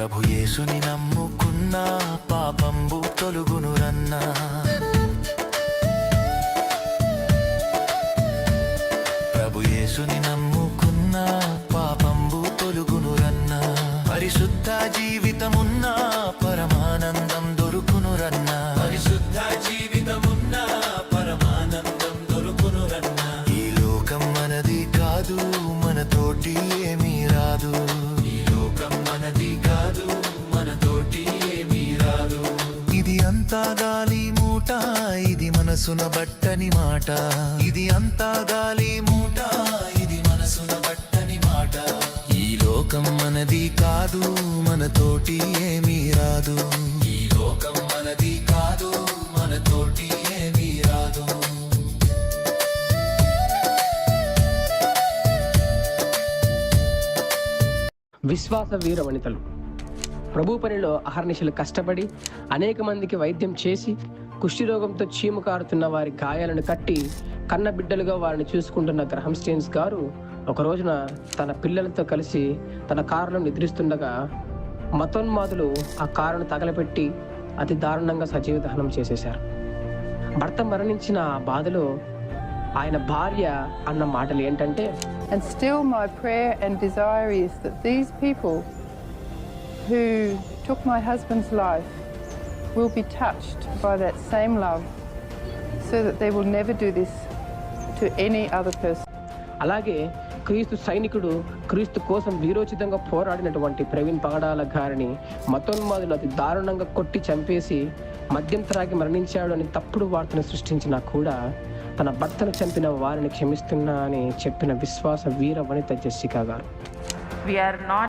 ప్రభు యేసుని నమ్ముకున్న పాపంబు తొలుగును రన్నా. ప్రభు యేసుని నమ్ముకున్న పాపంబు తొలుగును రన్న. పరిశుద్ధ జీవితమున్న పరమానందం దొరుకును రన్న. పరిశుద్ధ జీవితమున్న పరమానందం దొరుకును రన్న. ఈ లోకం మనది కాదు మనతోటి ఏమీ రాదు. ఈ లోకం మనది కాదు ఇది అంతా గాలి మూట ఇది మనసున బట్టని మాట. ఇది అంతా గాలి మూట ఇది మనసున బట్టని మాట. ఈ లోకం మనది కాదు మన తోటి ఏమీ రాదు. ఈ లోకం మనది కాదు మన తోటి ఏమీ రాదు. విశ్వాస వీర వనితలు. ప్రభు పనిలో అహర్నిశలు కష్టపడి అనేక మందికి వైద్యం చేసి కుష్ఠిరోగంతో చీము కారుతున్న వారి గాయాలను కట్టి కన్న బిడ్డలుగా వారిని చూసుకుంటున్న గ్రహం స్టేన్స్ గారు ఒక రోజున తన పిల్లలతో కలిసి తన కారులో నిద్రిస్తుండగా మతోన్మాదులు ఆ కారును తగలపెట్టి అతి దారుణంగా సజీవ దహనం చేసేశారు. భర్త మరణించిన ఆ బాధలో ఆయన భార్య అన్న మాటలు ఏంటంటే And still, my prayer and desire is that these people who took my husband's life will be touched by that same love so that they will never do this to any other person. అలాగే క్రీస్తు సైనికుడు క్రీస్తు కోసం వీరోచితంగా పోరాడినటువంటి ప్రవీణ్ పగడాల గారిని మతోన్మాదులు అతి దారుణంగా కొట్టి చంపేసి మద్యం త్రాగి మరణించాడు అని తప్పుడు వార్తను సృష్టించినా కూడా తన భర్తను చంపిన వారిని క్షమిస్తున్నా అని చెప్పిన విశ్వాస వీర వనిత జెస్సికా గారు we are not